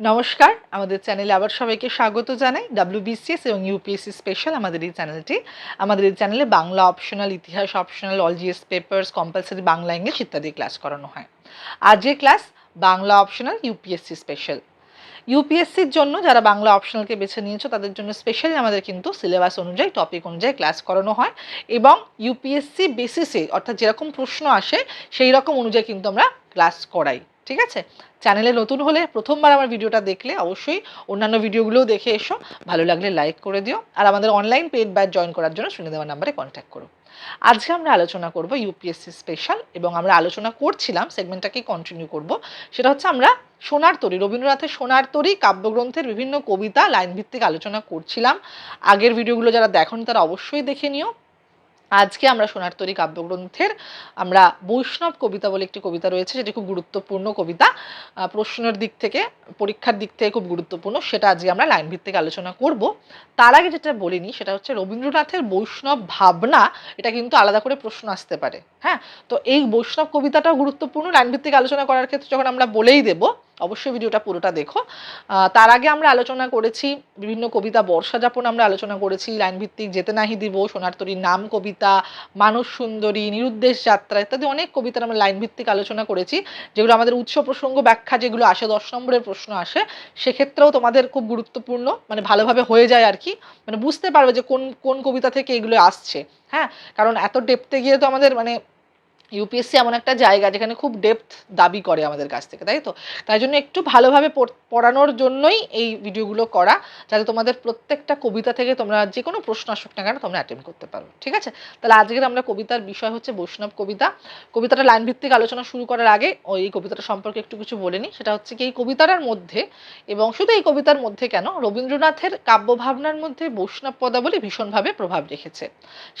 নমস্কার, আমাদের চ্যানেলে আবার সবাইকে স্বাগত জানাই। ডাব্লিউবিসিএস এবং ইউপিএসসি স্পেশাল আমাদের এই চ্যানেলটি। আমাদের এই চ্যানেলে বাংলা অপশনাল ইতিহাস optional all GS papers compulsory Bangla English ইত্যাদি ক্লাস করানো হয়। আজকের class Bangla optional UPSC special ইউপিএসসির জন্য যারা বাংলা অপশনালকে বেছে নিয়েছো, তাদের জন্য স্পেশালি আমাদের কিন্তু সিলেবাস অনুযায়ী টপিক অনুযায়ী ক্লাস করানো হয় এবং ইউপিএসসি বেসিসে অর্থাৎ যেরকম প্রশ্ন আসে, সেই রকম অনুযায়ী কিন্তু আমরা ক্লাস করাই। ঠিক আছে? চ্যানেলে নতুন হলে প্রথমবার আমার ভিডিওটা দেখলে অবশ্যই অন্যান্য ভিডিওগুলোও দেখে এসো। ভালো লাগলে লাইক করে দিও। আর আমাদের অনলাইন পেড ব্যাচ জয়েন করার জন্য শুনে দেওয়ার নাম্বারে কন্ট্যাক্ট করো। আজকে আমরা আলোচনা করব ইউপিএসসি স্পেশাল এবং আমরা আলোচনা করছিলাম সেগমেন্টটাকেই কন্টিনিউ করব। সেটা হচ্ছে আমরা সোনার তরী, রবীন্দ্রনাথের সোনার তরী কাব্যগ্রন্থের বিভিন্ন কবিতা লাইন ভিত্তিক আলোচনা করছিলাম। আগের ভিডিওগুলো যারা দেখেন তারা অবশ্যই দেখে নিও। আজকে আমরা সোনার তরী কাব্যগ্রন্থের আমরা বৈষ্ণব কবিতা বলে একটি কবিতা রয়েছে যেটি খুব গুরুত্বপূর্ণ কবিতা। প্রশ্নের দিক থেকে, পরীক্ষার দিক থেকে খুব গুরুত্বপূর্ণ, সেটা আজকে আমরা লাইন ভিত্তিক আলোচনা করব। তার আগে যেটা বলিনি, সেটা হচ্ছে রবীন্দ্রনাথের বৈষ্ণব ভাবনা, এটা কিন্তু আলাদা করে প্রশ্ন আসতে পারে। হ্যাঁ তো এই বৈষ্ণব কবিতাটাও গুরুত্বপূর্ণ, লাইন ভিত্তিক আলোচনা করার ক্ষেত্রে যখন আমরা বলেই দেব অবশ্যই ভিডিওটা পুরোটা দেখো। তার আগে আমরা আলোচনা করেছি, বিভিন্ন কবিতা বর্ষা যাপন আমরা আলোচনা করেছি লাইন ভিত্তিক যেতে নাহি দিব সোনারতরীর নাম কবিতা মানস সুন্দরী, নিরুদ্দেশ যাত্রা ইত্যাদি অনেক কবিতার আমরা লাইন ভিত্তিক আলোচনা করেছি, যেগুলো আমাদের উৎস প্রসঙ্গ ব্যাখ্যা যেগুলো আসে, দশ নম্বরের প্রশ্ন আসে, সেক্ষেত্রেও তোমাদের খুব গুরুত্বপূর্ণ মানে ভালোভাবে হয়ে যায় আর কি। মানে বুঝতে পারবে যে কোন কোন কবিতা থেকে এগুলো আসছে হ্যাঁ? কারণ এত ডেপতে গিয়ে তো আমাদের মানে ইউপিএসসি এমন একটা জায়গা যেখানে খুব ডেপথ দাবি করে আমাদের কাছ থেকে, তাই তো? তাই জন্য একটু ভালোভাবে পড়ানোর জন্যই এই ভিডিওগুলো করা, যাতে তোমাদের প্রত্যেকটা কবিতা থেকে তোমরা যে কোনো প্রশ্ন আসুক না কেন তোমরা অ্যাটেম্প করতে পারো, ঠিক আছে? তাহলে আজকের আমরা কবিতার বিষয় হচ্ছে বৈষ্ণব কবিতা। কবিতাটা লাইন ভিত্তিক আলোচনা শুরু করার আগে ওই কবিতাটা সম্পর্কে একটু কিছু বলে নিই। সেটা হচ্ছে কি, এই কবিতাটার মধ্যে এবং শুধু এই কবিতার মধ্যে কেন, রবীন্দ্রনাথের কাব্যভাবনার মধ্যে বৈষ্ণব পদাবলী ভীষণভাবে প্রভাব রেখেছে।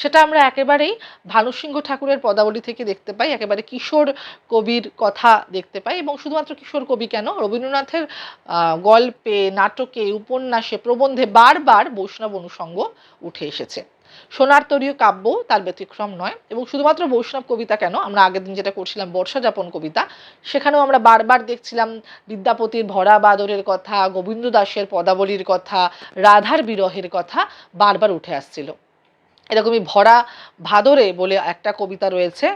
সেটা আমরা একেবারেই ভানুসিংহ ঠাকুরের পদাবলী থেকে দেখতে পাই, একেবারে কিশোর কবির কথা দেখতে পাই এবং শুধুমাত্র কিশোর কবি কেন? রবীন্দ্রনাথের গল্পে, নাটকে, উপন্যাসে, প্রবন্ধে বারবার বৈষ্ণব অনুষঙ্গ উঠে এসেছে। সোনার তরীয় কাব্য তার ব্যতিক্রম নয় এবং শুধুমাত্র বৈষ্ণব কবিতা কেন? আমরা আগের দিন যেটা করছিলাম বর্ষা যাপন কবিতা, সেখানেও আমরা বারবার দেখছিলাম বিদ্যাপতির ভরা বাদরের কথা গোবিন্দ দাসের পদাবলীর কথা, রাধার বিরহের কথা বারবার উঠে আসছিল। এরকমই ভরা ভাদরে বলে একটা কবিতা রয়েছে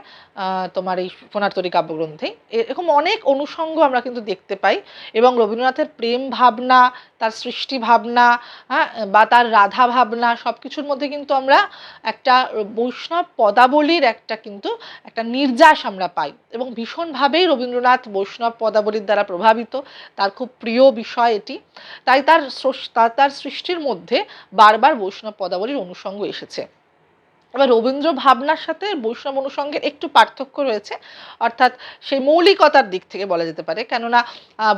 তোমার এই সোনারতরী কাব্যগ্রন্থে। এরকম অনেক অনুষঙ্গ আমরা কিন্তু দেখতে পাই এবং রবীন্দ্রনাথের প্রেম ভাবনা, তার সৃষ্টি ভাবনা হ্যাঁ বা তার রাধা ভাবনা সব কিছুর মধ্যে কিন্তু আমরা একটা বৈষ্ণব পদাবলীর একটা কিন্তু একটা নির্যাস আমরা পাই এবং ভীষণভাবেই রবীন্দ্রনাথ বৈষ্ণব পদাবলীর দ্বারা প্রভাবিত। তার খুব প্রিয় বিষয় এটি। তাই তার- তার সৃষ্টির মধ্যে বারবার বৈষ্ণব পদাবলীর অনুষঙ্গ এসেছে। এবার রবীন্দ্র ভাবনার সাথে বৈষ্ণব অনুষঙ্গের একটু পার্থক্য রয়েছে। অর্থাৎ সেই মৌলিকতার দিক থেকে বলা যেতে পারে। কেননা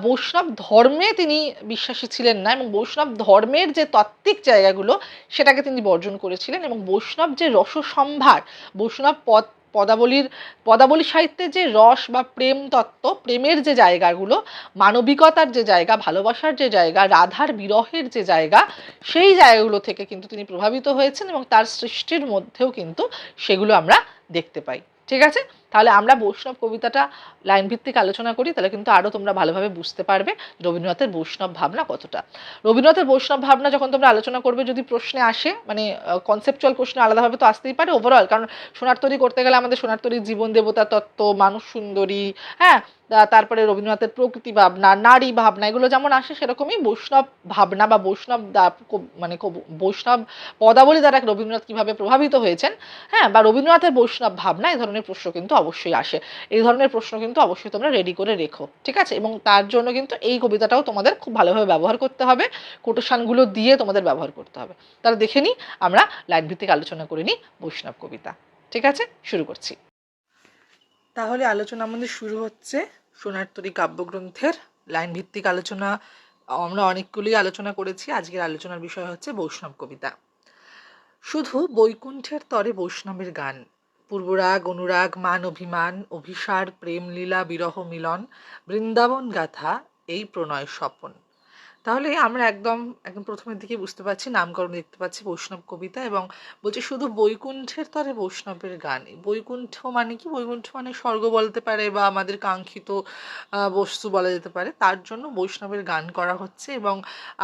বৈষ্ণব ধর্মে তিনি বিশ্বাসী ছিলেন না এবং বৈষ্ণব ধর্মের যে তাত্ত্বিক জায়গাগুলো, সেটাকে তিনি বর্জন করেছিলেন এবং বৈষ্ণব যে রসসম্ভার, বৈষ্ণব পদ পদাবলীর, পদাবলী সাহিত্যে যে রস বা প্রেম তত্ত্ব, প্রেমের যে জায়গাগুলো, মানবিকতার যে জায়গা, ভালোবাসার যে জায়গা, রাধার বিরহের যে জায়গা, সেই জায়গাগুলো থেকে কিন্তু তিনি প্রভাবিত হয়েছেন এবং তার সৃষ্টির মধ্যেও কিন্তু সেগুলো আমরা দেখতে পাই। ঠিক আছে? তাহলে আমরা বৈষ্ণব কবিতাটা লাইন ভিত্তিক আলোচনা করি, তাহলে কিন্তু আরও তোমরা ভালোভাবে বুঝতে পারবে রবীন্দ্রনাথের বৈষ্ণব ভাবনা কতটা। রবীন্দ্রনাথের বৈষ্ণব ভাবনা যখন তোমরা আলোচনা করবে, যদি প্রশ্নে আসে মানে কনসেপচুয়াল প্রশ্নে আলাদাভাবে তো আসতেই পারে ওভারঅল কারণ সোনার তৈরি করতে গেলে আমাদের সোনার তৈরি জীবন দেবতা তত্ত্ব, মানুষ সুন্দরী হ্যাঁ তারপরে রবীন্দ্রনাথের প্রকৃতি ভাবনা, নারী ভাবনা, এগুলো যেমন আসে সেরকমই বৈষ্ণব ভাবনা বা বৈষ্ণব মানে বৈষ্ণব পদাবলী দ্বারা রবীন্দ্রনাথ কীভাবে প্রভাবিত হয়েছেন হ্যাঁ বা রবীন্দ্রনাথের বৈষ্ণব ভাবনা এই ধরনের প্রশ্ন কিন্তু অবশ্যই আসে। এই ধরনের প্রশ্ন কিন্তু অবশ্যই তোমরা রেডি করে রেখো, ঠিক আছে? এবং তার জন্য কিন্তু এই কবিতাটাও তোমাদের খুব ভালোভাবে ব্যবহার করতে হবে, কোটেশনগুলো দিয়ে তোমাদের ব্যবহার করতে হবে। তাহলে দেখে নিই আমরা লাইন ভিত্তিক আলোচনা করে নিই বৈষ্ণব কবিতা, ঠিক আছে? শুরু করছি। তাহলে আলোচনা আমাদের শুরু হচ্ছে সোনারতরী কাব্যগ্রন্থের লাইন ভিত্তিক আলোচনা। আমরা অনেকগুলি আলোচনা করেছি। আজকের আলোচনার বিষয় হচ্ছে বৈষ্ণব কবিতা। শুধু বৈকুণ্ঠের তরে বৈষ্ণবের গান। পূর্বরাগ, অনুরাগ, মান অভিমান, অভিসার, প্রেম, লীলা, বিরহ, মিলন, বৃন্দাবন গাথা, এই প্রণয় স্বপন। তাহলে আমরা একদম একদম প্রথমের দিকে বুঝতে পারছি, নামকরণ দেখতে পাচ্ছি বৈষ্ণব কবিতা এবং বলছে শুধু বৈকুণ্ঠের তরে বৈষ্ণবের গান। বৈকুণ্ঠ মানে কি? বৈকুণ্ঠ মানে স্বর্গ বলতে পারে বা আমাদের কাঙ্ক্ষিত বস্তু বলা যেতে পারে। তার জন্য বৈষ্ণবের গান করা হচ্ছে এবং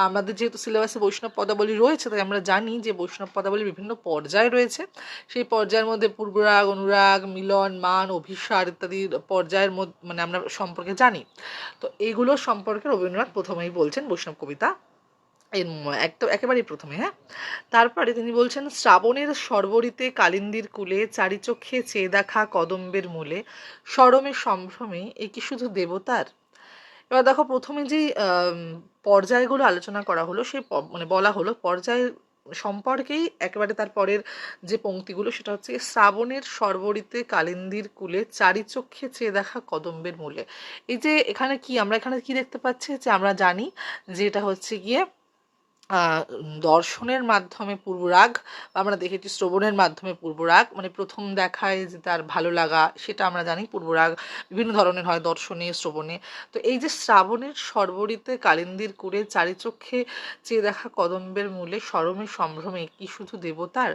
আমাদের যেহেতু সিলেবাসে বৈষ্ণব পদাবলী রয়েছে, তাই আমরা জানি যে বৈষ্ণব পদাবলীর বিভিন্ন পর্যায় রয়েছে। সেই পর্যায়ের মধ্যে পূর্বরাগ, অনুরাগ, মিলন, মান, অভিসার ইত্যাদি পর্যায়ের মধ্যে মানে আমরা সম্পর্কে জানি। তো এইগুলো সম্পর্কে রবীন্দ্রনাথ প্রথমেই বলছেন বৈষ্ণব কবিতা এর একদম একেবারেই প্রথমে হ্যাঁ? তারপরে তিনি বলছেন, শ্রাবণের সর্বরিতে কালিন্দির কুলে চারিচক্ষে চেয়ে দেখা কদম্বের মূলে, সরমে সম্ভ্রমে, এ কি শুধু দেবতার? এবার দেখো, প্রথমে যে পর্যায়গুলো আলোচনা করা হলো, সে মানে বলা হলো, পর্যায় সম্পর্কেই একেবারে তার পরের যে পঙ্ক্তিগুলো সেটা হচ্ছে শ্রাবণের সর্বরিতে কালিন্দির কুলে চারি চক্ষে চেয়ে দেখা কদম্বের মূলে। এই যে এখানে কি, আমরা এখানে কি দেখতে পাচ্ছি? যে আমরা জানি যে এটা হচ্ছে গিয়ে দর্শনের মাধ্যমে পূর্বরাগ আমরা দেখেছি শ্রবণের মাধ্যমে পূর্বরাগ মানে প্রথম দেখায় যে তার ভালো লাগা, সেটা আমরা জানি পূর্বরাগ বিভিন্ন ধরনের হয় দর্শনে, শ্রবণে। তো এই যে শ্রাবণের সর্বরিতে কালিন্দির করে চারিচক্ষে চেয়ে দেখা কদম্বের মূলে সরমে সম্ভ্রমে কি শুধু দেবতার?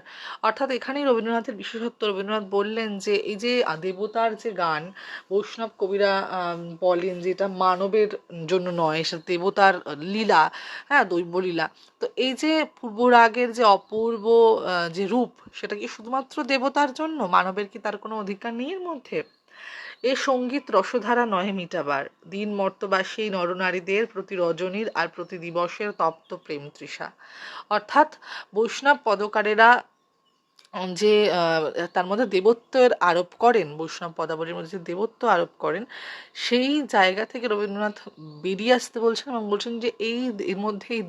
অর্থাৎ এখানেই রবীন্দ্রনাথের বিশেষত্ব, রবীন্দ্রনাথ বললেন যে এই যে দেবতার যে গান, বৈষ্ণব কবিরা বলেন যে এটা মানবের জন্য নয় সে দেবতার লীলা হ্যাঁ দৈবলীলা। তো এই যে পূর্বরাগের যে অপূর্ব যে রূপ, সেটা কি শুধুমাত্র দেবতার জন্য? মানবের কি তার কোনো অধিকার নেই এর মধ্যে? এ সংগীত রসধারা নহে মিটাবার। দিন মর্তবাসী নরনারীদের প্রতি রজনীর আর প্রতি দিবসের তপ্ত প্রেম তৃষা। অর্থাৎ বৈষ্ণব পদকারেরা যে তার মধ্যে দেবত্বের আরোপ করেন, বৈষ্ণব পদাবলীর মধ্যে যে দেবত্ব আরোপ করেন, সেই জায়গা থেকে রবীন্দ্রনাথ বেরিয়ে আসতে বলছেন এবং বলছেন যে এই, এর মধ্যে এই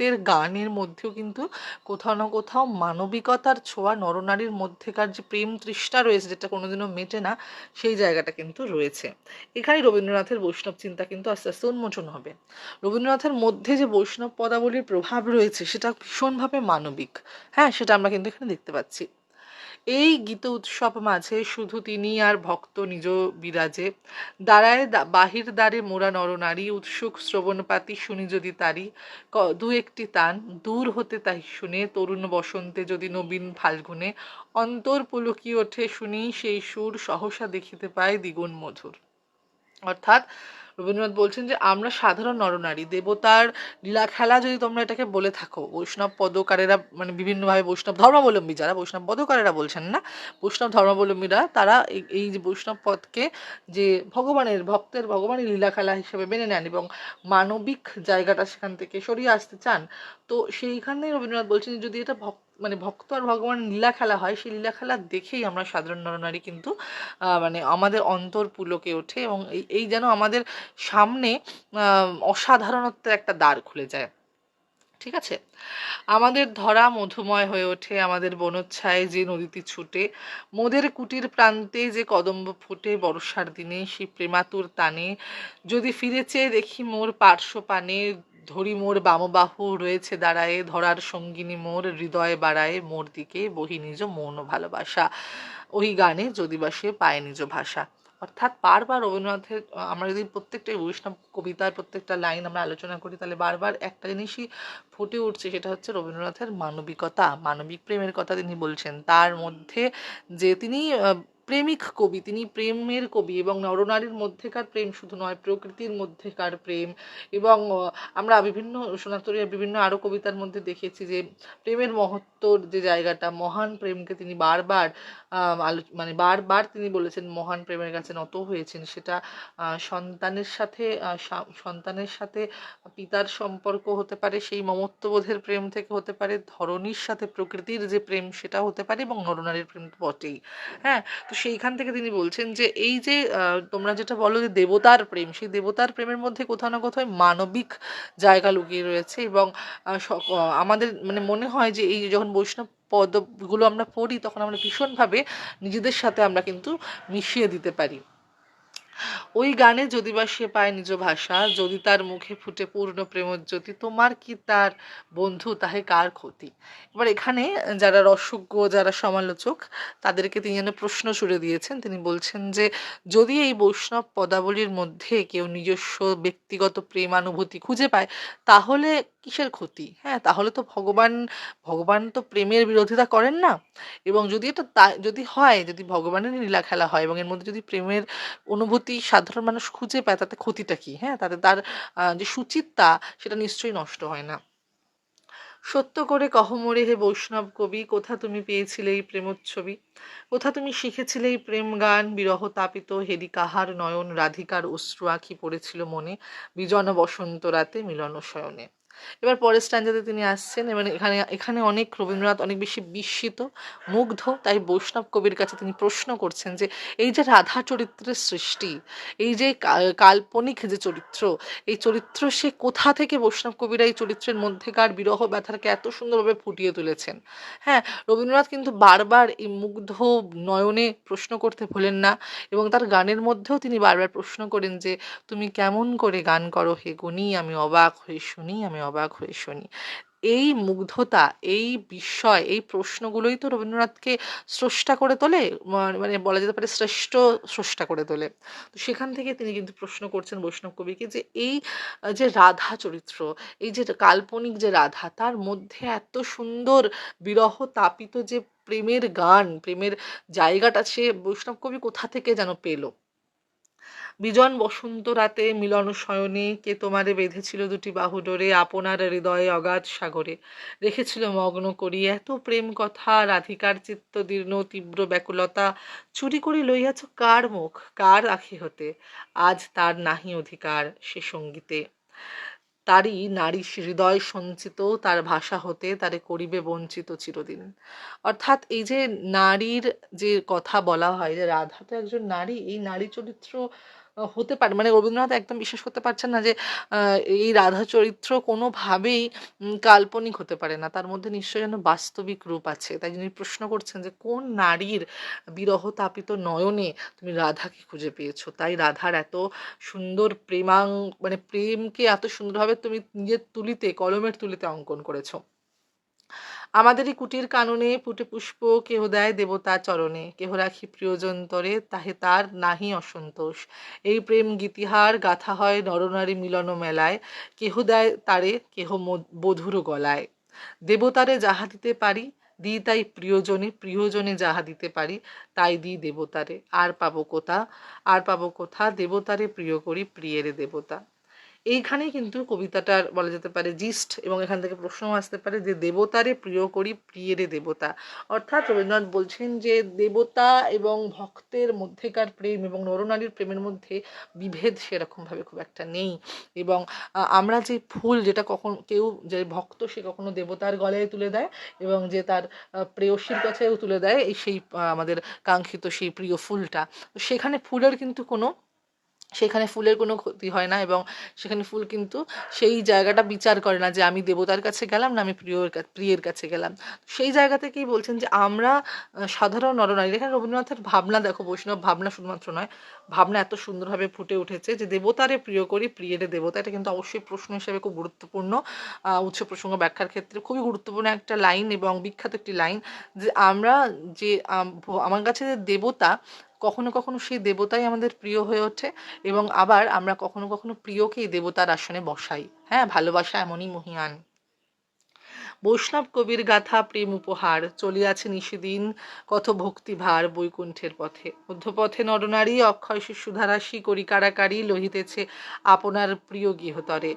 দেবত্বের গানের মধ্যেও কিন্তু কোথাও না কোথাও মানবিকতার ছোঁয়া, নরনারীর মধ্যেকার যে প্রেম তৃষ্ঠা রয়েছে, যেটা কোনোদিনও মেটে না, সেই জায়গাটা কিন্তু রয়েছে। এখানে রবীন্দ্রনাথের বৈষ্ণব চিন্তা কিন্তু আস্তে আস্তে উন্মোচন হবে। রবীন্দ্রনাথের মধ্যে যে বৈষ্ণব পদাবলীর প্রভাব রয়েছে, সেটা ভীষণভাবে মানবিক। হ্যাঁ সেটা আমরা কিন্তু এখানে দেখতে পাচ্ছি। এই গীত উৎসব মাঝে শুধু তিনি আর ভক্ত নিজ বিরাজে। দাঁড়ায় বাহির দ্বারে মোরা নরনারী, উৎসুক শ্রবণপাতি শুনি যদি তারি। দু একটি তান, দূর হতে তাই শুনে, তরুণ বসন্তে যদি নবীন ফাল্গুনে। অন্তর পুলকি ওঠে শুনি সেই সুর, সহসা দেখিতে পায় দ্বিগুণ মধুর। অর্থাৎ রবীন্দ্রনাথ বলছেন যে, আমরা সাধারণ নরনারী, দেবতার লীলা খেলা যদি তোমরা এটাকে বলে থাকো, বৈষ্ণব পদকারেরা মানে বিভিন্নভাবে বৈষ্ণব ধর্মাবলম্বী যারা, বৈষ্ণব পদকারেরা বলছেন না, বৈষ্ণব ধর্মাবলম্বীরা, তারা এই- যে বৈষ্ণব পদকে যে ভগবানের, ভক্তের ভগবানের লীলা খেলা হিসেবে মেনে নেন এবং মানবিক জায়গাটা সেখান থেকে সরিয়ে আসতে চান। তো সেইখানে রবীন্দ্রনাথ বলছেন যদি এটা ভক্ত মানে ভক্ত আর ভগবানের লীলা খেলা হয়, সেই লীলা খেলা দেখেই আমরা সাধারণ নরনারী কিন্তু মানে আমাদের অন্তর পুলকে ওঠে এবং এই যেন আমাদের সামনে অসাধারণত্বের একটা দ্বার খুলে যায়। ঠিক আছে? আমাদের ধরা মধুময় হয়ে ওঠে, আমাদের বনচ্ছায় যে নদীটি ছুটে, মোদের কুটির প্রান্তে যে কদম্ব ফুটে বর্ষার দিনে, সেই প্রেমাতুর টানে, যদি ফিরে চেয়ে দেখি মোর পার্শ্ব পানে ধরি মোর বামবাহু রয়েছে দাঁড়ায়ে, ধরার সঙ্গিনী মোর হৃদয় বাড়ায়, মোর দিকে বহি নিজ মৌন ভালোবাসা। ওই গানে যদি বা সে পায় নিজ ভাষা। অর্থাৎ বারবার রবীন্দ্রনাথের, আমরা যদি প্রত্যেকটা বৈষ্ণব কবিতার প্রত্যেকটা লাইন আমরা আলোচনা করি, তাহলে বারবার একটা জিনিসই ফুটে উঠছে, সেটা হচ্ছে রবীন্দ্রনাথের মানবিকতা, মানবিক প্রেমের কথা তিনি বলছেন। তার মধ্যে যে তিনি প্রেমিক কবি, তিনি প্রেমের কবি এবং নরনারীর মধ্যেকার প্রেম শুধু নয়, প্রকৃতির মধ্যেকার প্রেম। এবং আমরা বিভিন্ন সোনাতরীর বিভিন্ন আরও কবিতার মধ্যে দেখেছি যে, প্রেমের মহত্বর যে জায়গাটা, মহান প্রেমকে তিনি বারবার আলো- মানে বারবার তিনি বলেছেন, মহান প্রেমের কাছে নত হয়েছেন। সেটা সন্তানের সাথে সন্তানের সাথে পিতার সম্পর্ক হতে পারে, সেই মমত্ববোধের প্রেম থেকে হতে পারে ধরনীর সাথে প্রকৃতির যে প্রেম, সেটা হতে পারে এবং নরনারীর প্রেম বটেই। হ্যাঁ তো সেইখান থেকে তিনি বলছেন যে, এই যে তোমরা যেটা বলো যে দেবতার প্রেম, সেই দেবতার প্রেমের মধ্যে কোথাও না কোথাও মানবিক জায়গা লুকিয়ে রয়েছে এবং আমাদের মানে মনে হয় যে, এই যখন বৈষ্ণব পদগুলো আমরা পড়ি, তখন আমরা ভীষণভাবে নিজেদের সাথে আমরা কিন্তু মিশিয়ে দিতে পারি। ওই গানে যদি বা সে পায় নিজ ভাষা, যদি তার মুখে ফুটে পূর্ণ প্রেমজ্যোতি তোমার কি তার বন্ধু, তাহে কার ক্ষতি? এবার এখানে যারা রসজ্ঞ, যারা সমালোচক, তাদেরকে তিনি যেন প্রশ্ন ছুড়ে দিয়েছেন। তিনি বলছেন যে, যদি এই বৈষ্ণব পদাবলীর মধ্যে কেউ নিজস্ব ব্যক্তিগত প্রেমানুভূতি খুঁজে পায়, তাহলে কিসের ক্ষতি? হ্যাঁ তাহলে তো ভগবান ভগবান তো প্রেমের বিরোধিতা করেন না। এবং যদি এটা তা, যদি হয়, যদি ভগবানের লীলা খেলা হয় এবং এর মধ্যে যদি প্রেমের অনুভূতি সাধারণ মানুষ খুঁজে পায়, তাতে ক্ষতিটা কি? হ্যাঁ তাতে তার যে সুচিত্তা, সেটা নিশ্চয়ই নষ্ট হয় না। সত্য করে কহমরে হে বৈষ্ণব কবি, কোথা তুমি পেয়েছিলে এই প্রেমোচ্ছবি? কোথা তুমি শিখেছিলে এই প্রেম গান? বিরহ তাপিত হেরি কাহার নয়ন, রাধিকার অশ্রু আঁখি পড়েছিল মনে, বিজন বসন্ত রাতে মিলন শয়নে। এবার পরের স্ট্যান্ডাতে তিনি আসছেন এবং এখানে এখানে অনেক রবীন্দ্রনাথ অনেক বেশি বিস্মিত, মুগ্ধ, তাই বৈষ্ণব কবির কাছে তিনি প্রশ্ন করছেন যে, এই যে রাধা চরিত্রের সৃষ্টি, এই যে কাল্পনিক যে চরিত্র, এই চরিত্র সে কোথা থেকে বৈষ্ণব কবিরা এই চরিত্রের মধ্যেকার বিরহ ব্যথাকে এত সুন্দরভাবে ফুটিয়ে তুলেছেন? হ্যাঁ রবীন্দ্রনাথ কিন্তু বারবার এই মুগ্ধ নয়নে প্রশ্ন করতে ভোলেন না এবং তার গানের মধ্যেও তিনি বারবার প্রশ্ন করেন যে, তুমি কেমন করে গান করো হে গুণী, আমি অবাক হয়ে শুনি, আমি অবাক হয়ে শুনি। এই মুগ্ধতা, এই বিস্ময়, এই প্রশ্নগুলোই তো রবীন্দ্রনাথকে স্রষ্টা করে তোলে মানে বলা যেতে পারে শ্রেষ্ঠ স্রষ্টা করে তোলে। তো সেখান থেকে তিনি কিন্তু প্রশ্ন করছেন বৈষ্ণব কবিকে যে এই, যে রাধা চরিত্র, এই যে কাল্পনিক যে রাধা, তার মধ্যে এত সুন্দর বিরহ তাপিত যে প্রেমের গান, প্রেমের জায়গাটা, সে বৈষ্ণব কবি কোথা থেকে যেন পেল? বিজন বসন্ত রাতে মিলন শয়নে কে তোমারে বেঁধেছিল দুটি বাহু ডোরে, আপনার হৃদয়ে অগাধ সাগরে। রেখেছিল মগ্ন করি এত প্রেম কথা, রাধিকার চিত্ত দীর্ণ, তীব্র ব্যাকুলতা, চুরি করে লইয়াছ কার মুখ, কার আখি হতে? আজ তার নাহি অধিকার সে সঙ্গীতে। তারই নারী হৃদয় সঞ্চিত, তার ভাষা হতে, তারে করিবে বঞ্চিত চিরদিন। অর্থাৎ এই যে নারীর যে কথা বলা হয়, যে রাধা তো একজন নারী, এই নারী চরিত্র হতে পারে। মানে রবীন্দ্রনাথ একদম বিশ্বাস করতে পারছেন না যে এই রাধা চরিত্র কোনোভাবেই কাল্পনিক হতে পারে না। তার মধ্যে নিশ্চয়ই যেন বাস্তবিক রূপ আছে। তাই যিনি প্রশ্ন করছেন যে, কোন নারীর বিরহ তাপিত নয়নে তুমি রাধাকে খুঁজে পেয়েছ? তাই রাধার এত সুন্দর প্রেমাং মানে প্রেমকে এত সুন্দরভাবে তুমি নিজের তুলিতে, কলমের তুলিতে অঙ্কন করেছ। আমাদেরই কুটির কাননে ফুটে পুষ্প, কেহ দেয় দেবতা চরণে, কেহ রাখি প্রিয়জন তরে, তাহে তার নাহি অসন্তোষ। এই প্রেম গীতিহার গাথা হয় নরনারী মিলন মেলায়, কেহ দেয় তারে, কেহ বধুর গলায়। দেবতারে যাহা দিতে পারি, দিই তাই প্রিয়জনে প্রিয়জনে যাহা দিতে পারি, তাই দিই দেবতারে। আর পাবো কোথা? আর পাবো কোথা? দেবতারে প্রিয় করি প্রিয়েরে দেবতা। এইখানেই কিন্তু কবিতাটার বলা যেতে পারে জিস্ট এবং এখান থেকে প্রশ্নও আসতে পারে যে দেবতারে প্রিয় করি প্রিয়েরে দেবতা। অর্থাৎ রবীন্দ্রনাথ বলছেন যে দেবতা এবং ভক্তের মধ্যেকার প্রেম এবং নরনারীর প্রেমের মধ্যে বিভেদ সেরকমভাবে খুব একটা নেই। এবং আমরা যে ফুল যেটা কখন কেউ যে ভক্ত সে কখনো দেবতার গলায় তুলে দেয় এবং যে তার প্রেয়সীর কাছেও তুলে দেয়, এই সেই আমাদের কাঙ্ক্ষিত সেই প্রিয় ফুলটা। সেখানে ফুলের কিন্তু কোনো সেখানে ফুলের কোনো ক্ষতি হয় না এবং সেখানে ফুল কিন্তু সেই জায়গাটা বিচার করে না যে আমি দেবতার কাছে গেলাম না আমি প্রিয়র প্রিয়ের কাছে গেলাম। সেই জায়গা থেকেই বলছেন যে আমরা সাধারণ নরনারী। এখানে রবীন্দ্রনাথের ভাবনা দেখো, বৈষ্ণব ভাবনা শুধুমাত্র নয়, ভাবনা এত সুন্দরভাবে ফুটে উঠেছে যে দেবতারে প্রিয় করি, প্রিয়েরে দেবতা। এটা কিন্তু অবশ্যই প্রশ্ন হিসেবে খুব গুরুত্বপূর্ণ উৎস প্রসঙ্গ ব্যাখ্যার ক্ষেত্রে। খুবই গুরুত্বপূর্ণ একটা লাইন এবং বিখ্যাত একটি লাইন যে আমরা যে আমার কাছে যে দেবতা কখনো কখনো সেই দেবতাই আমাদের প্রিয় হয়ে ওঠে এবং আবার আমরা কখনো কখনো প্রিয়কেই দেবতার আসনে বসাই। হ্যাঁ ভালোবাসা এমনই মহিয়ান। বৈষ্ণব কবির গাথা, প্রেম উপহার, চলিয়াছে নিষিদিন কত ভক্তিভার বৈকুণ্ঠের পথে। মধ্যপথে নরনারী, অক্ষয় শিশুধারাশি করি কারাকারি লহিতেছে আপনার প্রিয় গৃহতরে।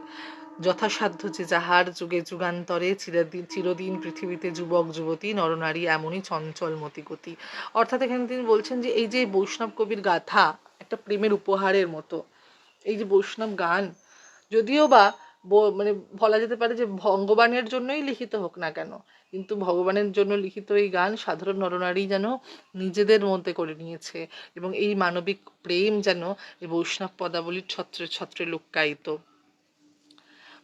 যথাসাধ্য যে যাহার যুগে যুগান্তরে চিরদিন চিরদিন পৃথিবীতে যুবক, যুবতী, নরনারী এমনই চঞ্চল মতিগতি। অর্থাৎ এখানে তিনি বলছেন যে এই যে বৈষ্ণব কবির গাথা, একটা প্রেমের উপহারের মতো, এই যে বৈষ্ণব গান, যদিও বা ব- মানে বলা যেতে পারে যে ভগবানের জন্যই লিখিত হোক না কেন, কিন্তু ভগবানের জন্য লিখিত এই গান সাধারণ নরনারী যেন নিজেদের মধ্যে করে নিয়েছে এবং এই মানবিক প্রেম যেন এই বৈষ্ণব পদাবলীর ছত্রে ছত্রে লুক্কায়িত।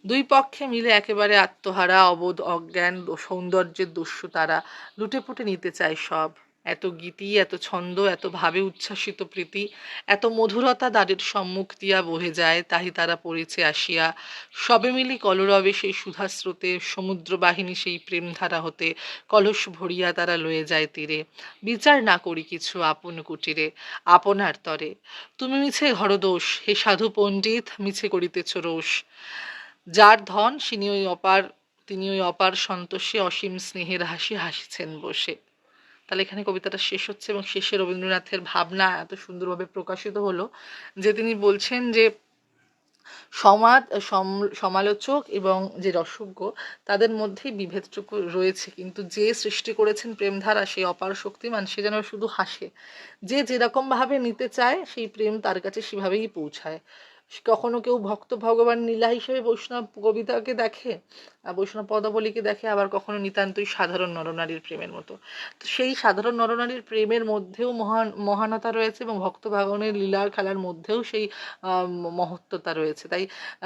দুই পক্ষে মিলে একেবারে আত্মহারা, অবোধ, অজ্ঞান, সৌন্দর্যের দস্যু তারা লুটেপুটে নিতে চায় সব। এত গীতি, এত ছন্দ, এত ভাবে উচ্ছ্বাসিত প্রীতি, এত মধুরতা দ্বারের সম্মুখ দিয়া বহে যায়, তাহি তারা পড়েছে আসিয়া। সবে মিলি কলরবে সেই সুধাস্রোতে সমুদ্র বাহিনী সেই প্রেমধারা হতে, কলস ভরিয়া তারা লয়ে যায় তীরে। বিচার না করি কিছু আপন কুটিরে, আপনার তরে। তুমি মিছে ঘরদোষ হে সাধু পণ্ডিত, মিছে করিতেছ রোষ। যার ধন সিনি ওই অপার তিনি ওই অপার সন্তোষে অসীম স্নেহের হাসি হাসিছেন বসে। তাহলে এখানে কবিতাটা শেষ হচ্ছে এবং শেষে রবীন্দ্রনাথের ভাবনা এত সুন্দরভাবে প্রকাশিত হলো যে তিনি বলছেন যে সমাজ, সম- সমালোচক এবং যে রসজ্ঞ, তাদের মধ্যেই বিভেদটুকু রয়েছে। কিন্তু যে সৃষ্টি করেছেন প্রেমধারা, সেই অপার শক্তিমান, সে যেন শুধু হাসে। যে যেরকম ভাবে নিতে চায়, সেই প্রেম তার কাছে সেভাবেই পৌঁছায়। কখনো কেউ ভক্ত ভগবান নীলা হিসেবে বৈষ্ণব কবিতাকে দেখে বৈষ্ণব পদাবলীকে দেখে, আবার কখনো নিতান্তই সাধারণ নরনারীর প্রেমের মতো। তো সেই সাধারণ নরনারীর প্রেমের মধ্যেও মহান, মহানতা রয়েছে এবং ভক্ত ভগবানের লীলার খেলার মধ্যেও সেই মহত্বতা রয়েছে। তাই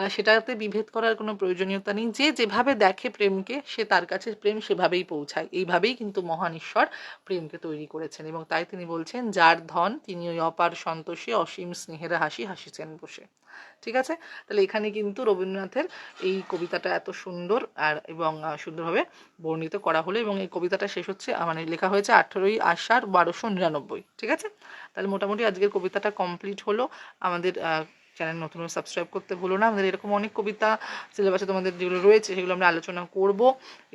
সেটাতে বিভেদ করার কোনো প্রয়োজনীয়তা নেই। যে যেভাবে দেখে প্রেমকে, সে তার কাছে প্রেম সেভাবেই পৌঁছায়। এইভাবেই কিন্তু মহান ঈশ্বর প্রেমকে তৈরি করেছেন এবং তাই তিনি বলছেন, যার ধন তিনি ওই অপার সন্তোষে, অসীম স্নেহের হাসি হাসিছেন বসে। ঠিক আছে? তাহলে এখানে কিন্তু রবীন্দ্রনাথের এই কবিতাটা এত সুন্দর আর, এবং সুন্দরভাবে বর্ণিত করা হলো এবং এই কবিতাটা শেষ হচ্ছে মানে লেখা হয়েছে আঠেরোই আষাঢ় বারোশো নিরানব্বই, ঠিক আছে? তাহলে মোটামুটি আজকের কবিতাটা কমপ্লিট হলো। আমাদের চ্যানেল নতুন সাবস্ক্রাইব করতে ভুলো না। আমাদের এরকম অনেক কবিতা সিলেবাসে তোমাদের যেগুলো রয়েছে, সেগুলো আমরা আলোচনা করব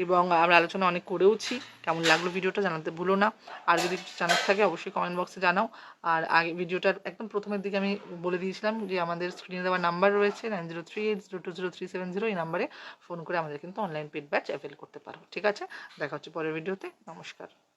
এবং আমরা আলোচনা অনেক করেওছি। কেমন লাগল ভিডিওটা জানাতে ভুলো না। আর যদি জানার থাকে, অবশ্যই কমেন্ট বক্সে জানাও। আর আগে ভিডিওটার একদম প্রথমের দিকে আমি বলে দিয়েছিলাম যে, আমাদের স্ক্রিনে দেওয়া নাম্বার রয়েছে nine zero three eight zero two zero three seven zero এই নাম্বারে ফোন করে আমাদের কিন্তু অনলাইন পেড ব্যাচ অ্যাভেল করতে পারো। ঠিক আছে? দেখা হচ্ছে পরের ভিডিওতে নমস্কার।